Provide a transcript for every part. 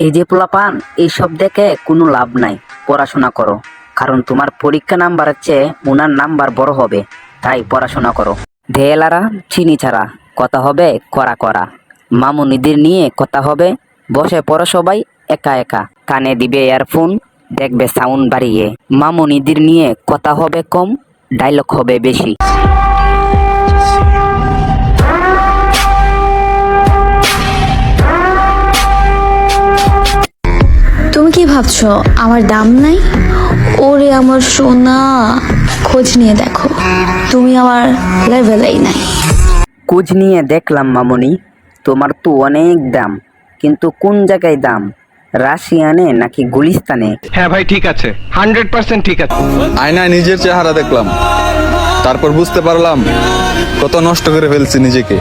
এই যে পোলাপান, এইসব দেখে কোনো লাভ নাই। পড়াশোনা করো। কারণ তোমার পরীক্ষা নাম্বারের চেয়ে ওনার নাম্বার বড় হবে। তাই পড়াশোনা করো। ধেয়েলারা চিনি ছাড়া। কথা হবে করা করা মামুনিদের নিয়ে কথা হবে। বসে পড়ো সবাই একা একা। কানে দিবে ইয়ারফোন দেখবে সাউন্ড বাড়িয়ে। মামু মামুনিদের নিয়ে কথা হবে কম ডায়লগ হবে বেশি। কি ভাবছ? আমার দাম নাই? ওরে আমার সোনা খোঁজ নিয়ে দেখো। তুমি আমার লেভেলেই নাই। কুজ নিয়ে দেখলাম মামনি তোমার তো অনেক দাম। কিন্তু কোন জায়গায় দাম? রাশিয়ানে নাকি গুলিস্তানে? হ্যাঁ ভাই ঠিক আছে। হান্ড্রেড পার্সেন্ট ঠিক আছে। আয়নায় নিজের চেহারা দেখলাম। তারপর বুঝতে পারলাম কত নষ্ট করে ফেলছি নিজেকে।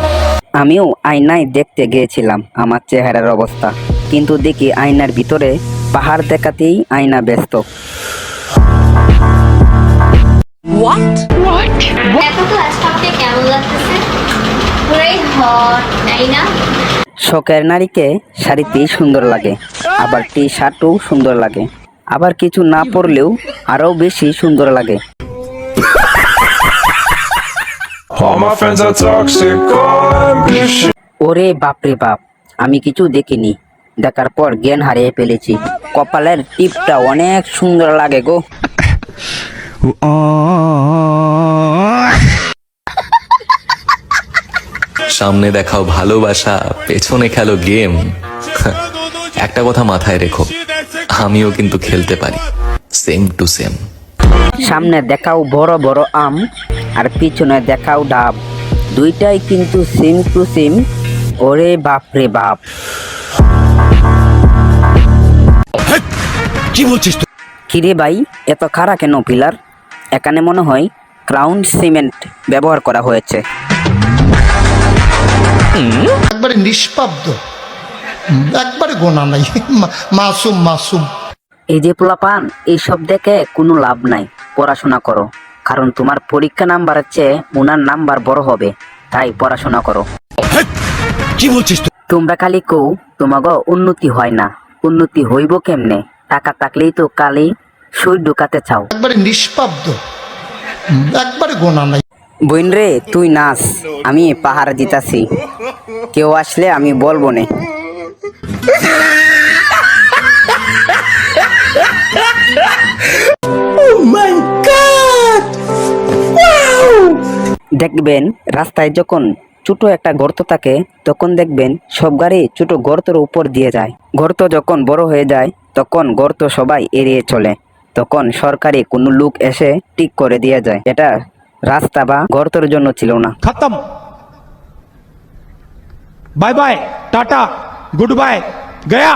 আমিও আয়নায় দেখতে গিয়েছিলাম আমার চেহারার অবস্থা। কিন্তু দেখি আয়নার ভিতরে পাহাড় দেখাতেই আয়না ব্যস্ত। শখের নারীকে শাড়িতেই সুন্দর লাগে আবার টি শার্টও সুন্দর লাগে। আবার কিছু না পরলেও আরও বেশি সুন্দর লাগে। All my friends are toxic, all ambition. ওরে বাপরে বাপ আমি কিছু দেখিনি। দেখার পর জ্ঞান হারিয়ে ফেলেছি। কপালের টিপটা অনেক সুন্দর লাগে গো। সামনে দেখাও ভালোবাসা পেছনে খেলো গেম। একটা কথা মাথায় রেখো আমিও কিন্তু খেলতে পারি। সেম টু সেম সামনে দেখাও বড় বড় আম আর পিছনে দেখাও ডাব। দুইটাই কিন্তু সেম টু সেম ওরে বাপ রে বাপ। কি বলছিস তুই? কিরে ভাই এত খারাপ কেন পিলার? এখানে মনে হয় ক্রাউন সিমেন্ট ব্যবহার করা হয়েছে। একবারে নিষ্পাব্দ। একবারে গোনা নাই। মাসুম মাসুম। এই যে পোলাপান এইসব দেখে কোনো লাভ নাই। পড়াশোনা করো। কারণ তোমার পরীক্ষা নাম্বারের চেয়ে ওনার নাম্বার বড় হবে। তাই পড়াশোনা করো। কি বলছিস তুই? তোমরা খালি কও তোমাকে উন্নতি হয় না। উন্নতি হইব কেমনে? টাকা থাকলেই তো কালি সুই ঢুকাতে চাও। একবারে নিষ্পাব্দ। একবারে গোনা নাই। বোন রে তুই নাচ আমি পাহাড় দিতাছি। কেউ আসলে আমি বলব নে। দেখবেন রাস্তায় যখন ছোট একটা গর্ত থাকে তখন দেখবেন সব গাড়ি ছোট গর্তের উপর দিয়ে যায়। গর্ত যখন বড় হয়ে যায় তখন গর্ত সবাই এড়িয়ে চলে। তখন সরকারি কোনো লোক এসে ঠিক করে দিয়ে যায়। এটা রাস্তা বা গর্তের জন্য ছিল না। খতম। Bye bye, tata, good bye, Gaya.